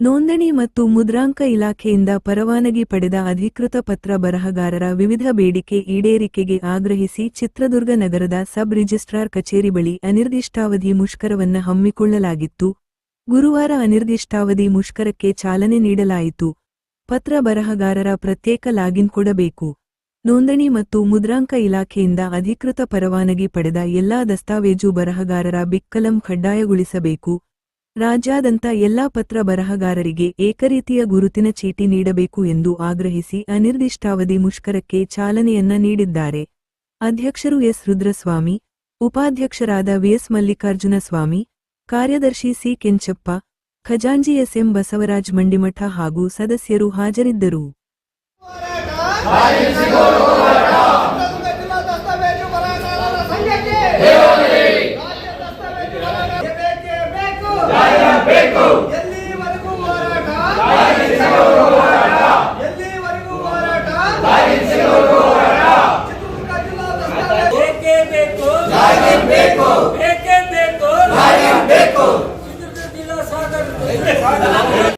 ನೋಂದಣಿ ಮತ್ತು ಮುದ್ರಾಂಕ ಇಲಾಖೆಯಿಂದ ಪರವಾನಗಿ ಪಡೆದ ಅಧಿಕೃತ ಪತ್ರ ಬರಹಗಾರರ ವಿವಿಧ ಬೇಡಿಕೆ ಈಡೇರಿಕೆಗೆ ಆಗ್ರಹಿಸಿ ಚಿತ್ರದುರ್ಗ ನಗರದ ಸಬ್ ರಿಜಿಸ್ಟ್ರಾರ್ ಕಚೇರಿ ಬಳಿ ಅನಿರ್ದಿಷ್ಟಾವಧಿ ಮುಷ್ಕರವನ್ನು ಹಮ್ಮಿಕೊಳ್ಳಲಾಗಿತ್ತು. ಗುರುವಾರ ಅನಿರ್ದಿಷ್ಟಾವಧಿ ಮುಷ್ಕರಕ್ಕೆ ಚಾಲನೆ ನೀಡಲಾಯಿತು. ಪತ್ರ ಬರಹಗಾರರ ಪ್ರತ್ಯೇಕ ಲಾಗಿನ್ ಕೊಡಬೇಕು. ನೋಂದಣಿ ಮತ್ತು ಮುದ್ರಾಂಕ ಇಲಾಖೆಯಿಂದ ಅಧಿಕೃತ ಪರವಾನಗಿ ಪಡೆದ ಎಲ್ಲಾ ದಸ್ತಾವೇಜು ಬರಹಗಾರರ ಬಿಕ್ಕಲಂ ಕಡ್ಡಾಯಗೊಳಿಸಬೇಕು. ರಾಜ್ಯಾದ್ಯಂತ ಎಲ್ಲಾ ಪತ್ರ ಬರಹಗಾರರಿಗೆ ಏಕರೀತಿಯ ಗುರುತಿನ ಚೀಟಿ ನೀಡಬೇಕು ಎಂದು ಆಗ್ರಹಿಸಿ ಅನಿರ್ದಿಷ್ಟಾವಧಿ ಮುಷ್ಕರಕ್ಕೆ ಚಾಲನೆಯನ್ನ ನೀಡಿದ್ದಾರೆ. ಅಧ್ಯಕ್ಷರು ಎಸ್. ರುದ್ರಸ್ವಾಮಿ, ಉಪಾಧ್ಯಕ್ಷರಾದ ವಿಎಸ್ ಮಲ್ಲಿಕಾರ್ಜುನ ಸ್ವಾಮಿ ಕಾರ್ಯದರ್ಶಿ ಸಿ. ಕೆಂಚಪ್ಪ, ಖಜಾಂಜಿ ಎಸ್. ಎಂ. ಬಸವರಾಜ್ ಮಂಡಿಮಠ ಹಾಗೂ ಸದಸ್ಯರು ಹಾಜರಿದ್ದರು. ಸಹಕರಿಸುತ್ತೇವೆ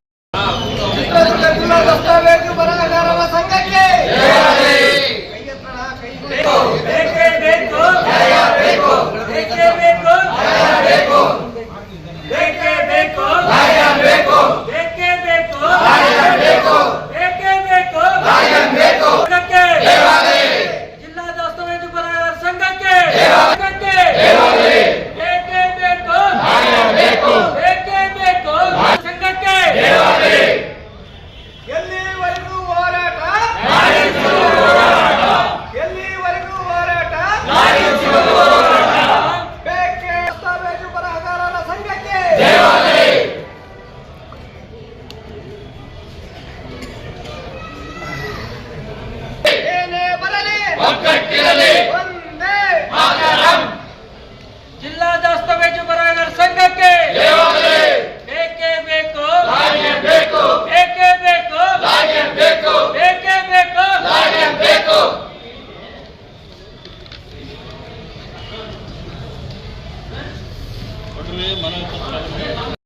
ಒಗ್ಗಟ್ಟಿರಲಿ ಜಿಲ್ಲಾ ದಸ್ತಾವೇಜು ಬರಹಗಾರ ಸಂಘಕ್ಕೆ ಬೇಕೇ ಬೇಕು ಲಾಗೆ ಬೇಕು ಬೇಕೇ ಬೇಕು ಲಾಗೆ ಬೇಕು ಬೇಕೇ ಬೇಕು ಲಾಗೆ ಬೇಕು ಕೊಟ್ಟರೆ ಮನವಿ ಪತ್ರ